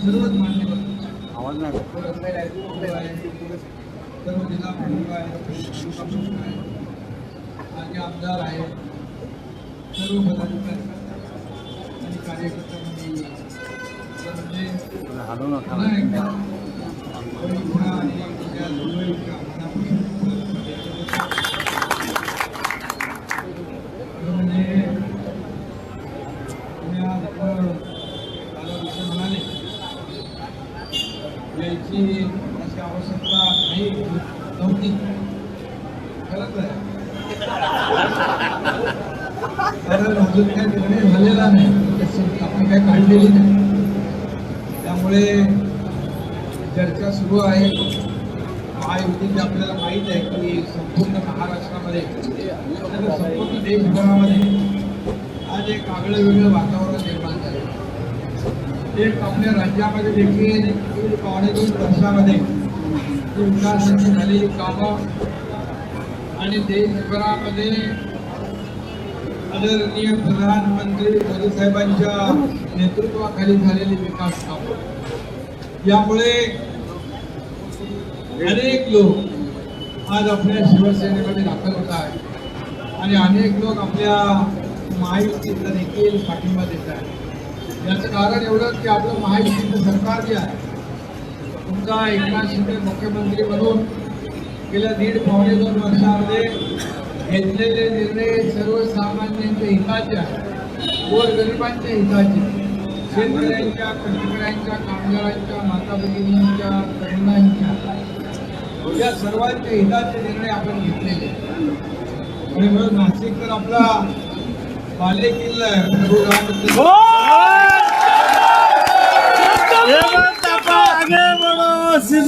सर्वच मान्यवर आवाज नाही सर्व जिल्हा प्रमुख आहेत प्रमुख आमदार आहेत सर्व पदाधिकारी आणि कार्यकर्ता म्हणजे हलवू नका पुन्हा एकदा पुन्हा आणि म्हणाले अशी आवश्यकता नाही नव्हती खरंच आहे कारण अजून काही निर्णय झालेला नाही आपण काय काढलेली नाही त्यामुळे चर्चा सुरू आहे महायुतीची आपल्याला माहीत आहे की संपूर्ण महाराष्ट्रामध्ये संपूर्ण देशभरामध्ये आज एक आगळं वेगळं वातावरण निर्माण एक आपल्या राज्यामध्ये देखील पावणे दोन वर्षामध्ये जी विकासाची झालेली कामं आणि देशभरामध्ये आदरणीय प्रधानमंत्री मोदी साहेबांच्या नेतृत्वाखाली झालेली विकास कामं. यामुळे अनेक लोक आज आपल्या शिवसेनेमध्ये दाखल होत आहेत. आणि अनेक लोक आपल्या माहितीचा देखील पाठिंबा देत आहेत. याचं कारण एवढंच की आपलं महायुतीचं सरकार जे आहे तुमचा एकनाथ शिंदे मुख्यमंत्री म्हणून गेल्या दीड पावणे दोन वर्षामध्ये घेतलेले निर्णय सर्वसामान्यांच्या हिताचे आहेत गोरगरिबांच्या हिताचे शेतकऱ्यांच्या कष्टकऱ्यांच्या कामगारांच्या माता भगिनींच्या तरुणांच्या या सर्वांच्या हिताचे निर्णय आपण घेतलेले आणि म्हणून नाशिक तर आपला बाले किल्ला आहे हो!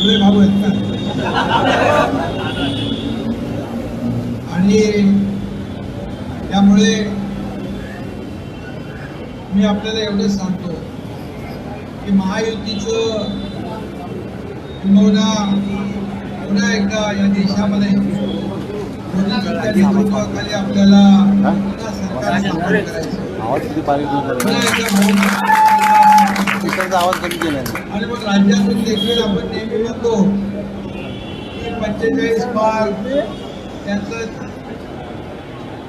म्हणायला गेलं भाऊ आहेत का आणि त्यामुळे मी आपल्याला एवढंच सांगतो की महायुतीचं किंबहुना पुन्हा एकदा या देशामध्ये मोदीजींच्या नेतृत्वाखाली आपल्याला पुन्हा सरकार स्थापन करायचं. आवाज आवाज कमी केला आणि मग राज्यातून देखील आपण नेहमी म्हणतो की पंचेचाळीस पार त्यांचं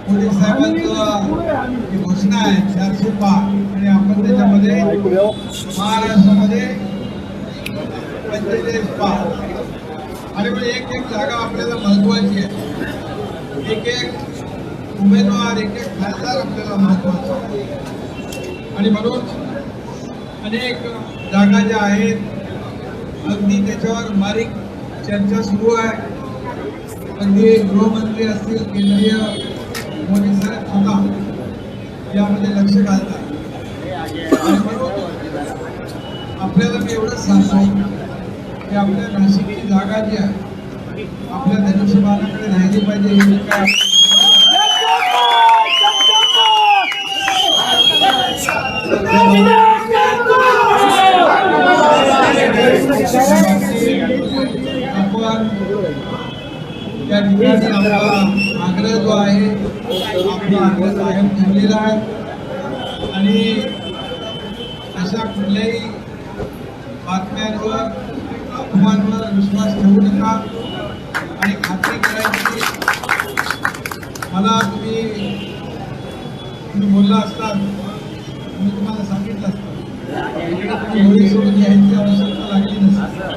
मोदी साहेबांचं घोषणा आहे चारशे पार. आणि आपण त्याच्यामध्ये महाराष्ट्रामध्ये पंचेचाळीस पार. आणि मग एक एक जागा आपल्याला महत्वाची आहे. एक एक उमेदवार एक एक खासदार आपल्याला महत्त्वाचा आणि म्हणून अनेक जागा ज्या आहेत अगदी त्याच्यावर बारीक चर्चा सुरू आहे. अगदी गृहमंत्री असतील केंद्रीय मोदी साहेब स्वतः यामध्ये लक्ष घालतात. आपल्याला मी एवढंच सांगतो की आपल्या नाशिकची जागा जी आहे आपल्या धनुष्यबाणाकडे राहिली पाहिजे हे काय त्या ठिकाणी आपला आग्रह जो आहे आपला आग्रह कायम ठेवलेला आहे. आणि अशा कुठल्याही बातम्यांवर अफवांवर विश्वास ठेवू नका. आणि खात्री करायची मला तुम्ही तुम्ही बोलला असतात मी तुम्हाला सांगितलं असतं. तुम्ही होळी सोडून यायची आवश्यकता लागली नसते.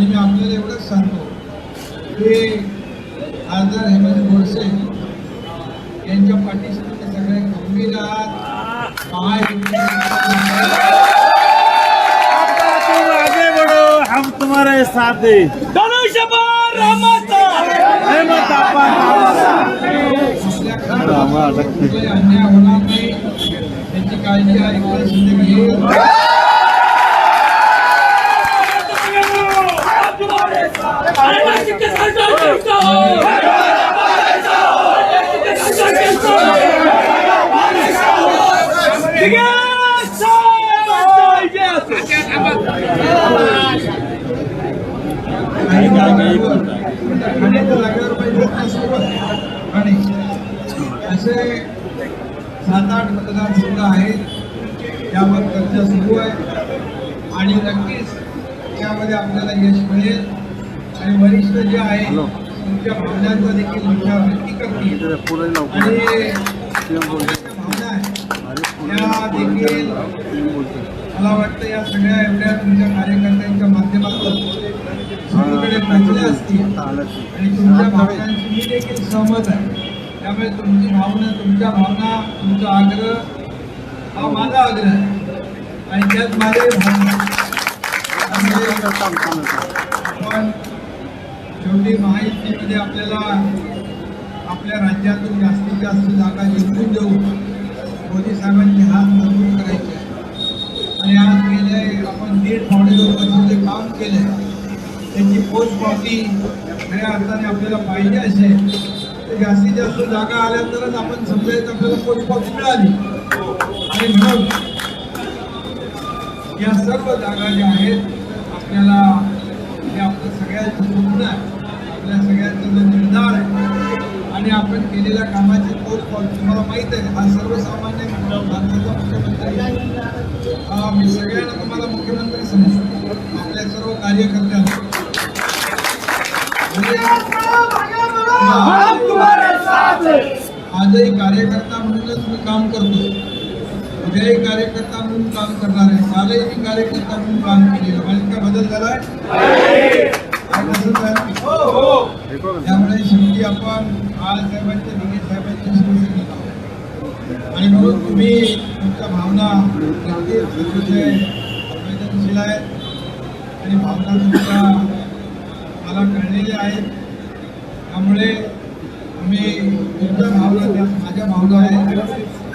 आणि मी आपल्याला एवढंच सांगतो की खासदार हेमंत गोडसे यांच्या पाठीशी तुम्ही सगळे गंभीर आहात. हम तुम्हारे साथ हैं. कुठलाही अन्याय होणार नाही याची काळजी हा एकनाथ शिंदे घेईल काही जागेवर ठाण्याच्या जागेवर पाहिजे सुरू आहे आणि असे सात आठ मतदारसंघ आहेत त्यावर चर्चा सुरू आहे आणि नक्कीच त्यामध्ये आपल्याला यश मिळेल. आणि वरिष्ठ जे आहे तुमच्या भावनांचा देखील विचार नक्की करतील आणि भावना या देखील मला वाटतं या सगळ्या एवढ्या तुमच्या कार्यकर्त्यांच्या माध्यमातून सगळीकडे पोहोचल्या असतील. आणि तुमच्या भावनांशी मी देखील सहमत आहे. त्यामुळे तुमची भावना तुमच्या भावना तुमचा आग्रह हा माझा आग्रह आहे. आणि त्यात माझे भावना. शेवटी महायुतीमध्ये आपल्याला आपल्या राज्यातून जास्तीत जास्त जागा जिंकून देऊ मोदी साहेबांचे हात मजबूत करायचे. आणि आज गेले आपण दीड पावणे दोन वर्ष जे काम केलंय त्याची पोचपावती खऱ्या अर्थाने आपल्याला पाहिजे असेल तर जास्तीत जास्त जागा आल्या तरच आपण समजायचं आपल्याला पोचपावती मिळाली. आणि म्हणून या सर्व जागा ज्या आहेत आपल्याला हे आपलं सगळ्यांचं स्वप्न आहे. आपल्या सगळ्यांचा निर्धार आहे. आणि आपण केलेल्या कामाची पोचपावती तुम्हाला माहीत आहे हा सर्वसामान्य भारताचा मुख्यमंत्री आहे. हा, मी सगळ्यांना तुम्हाला मुख्यमंत्री समजतो. आपल्या सर्व कार्यकर्त्यांना. म्हणजे आजही कार्यकर्ता म्हणूनच मी काम करतो उद्याही कार्यकर्ता म्हणून काम करणार आहे. कालही मी कार्यकर्ता म्हणून काम केलेलं माझ्यात काय बदल तसंच आहे? त्यामुळे शेवटी आपण बाळासाहेबांच्या दिघे साहेबांच्या शिवसेनेत आहोत आणि म्हणून तुम्ही तुमच्या भावना अतिशय संवेदनशील आहेत. आणि भावना तुमच्या मला कळलेल्या आहेत. त्यामुळे आम्ही तुमच्या भावना त्या माझ्या भावना आहेत.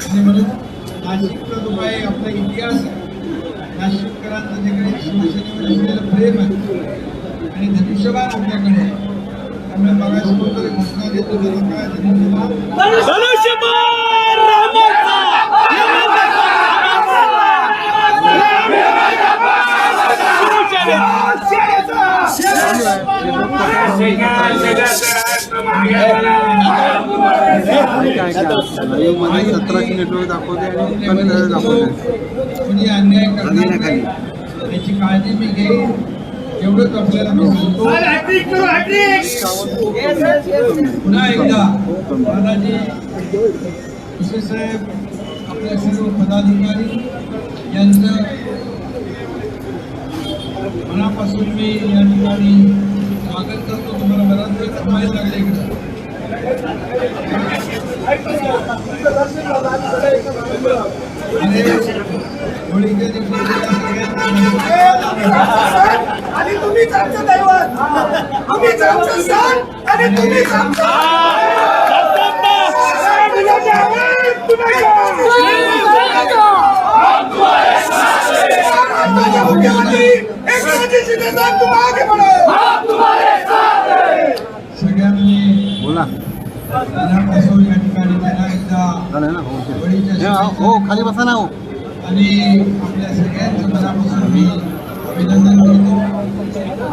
आणि म्हणून नाशिकचा जो काही आपला इतिहास नाशिककरांचं जे काही शिवसेनेवर असलेलं प्रेम आहे आणि धनुष्यबाण आपल्याकडे आहे. त्यामुळे मगाशी कोणतरी घोषणा देतो त्याला काय धनुष्यबाण सतराशे नेटवर्क दाखवते आणि कमी दाखवते अन्याय काळजी मी घेईन. एवढंच आपल्याला पुन्हा एकदा दादाजी कृषी साहेब आपल्या सर्व पदाधिकारी यांचं मनापासून मी या ठिकाणी स्वागत करतो. तुम्हाला बराच वेळ थांबायला लागले इकडे आणि होळीच्या दिवशी आम्हीच आमचं स्थान आणि तुम्हीच आमचं सगळ्यांनी बोला मनापासून या ठिकाणी त्यांना एकदा झालं ना हो होळीच्या हे, हो खाली बसा ना हो आणि आपल्या सगळ्यांचं मनापासून मी अभिनंदन करतो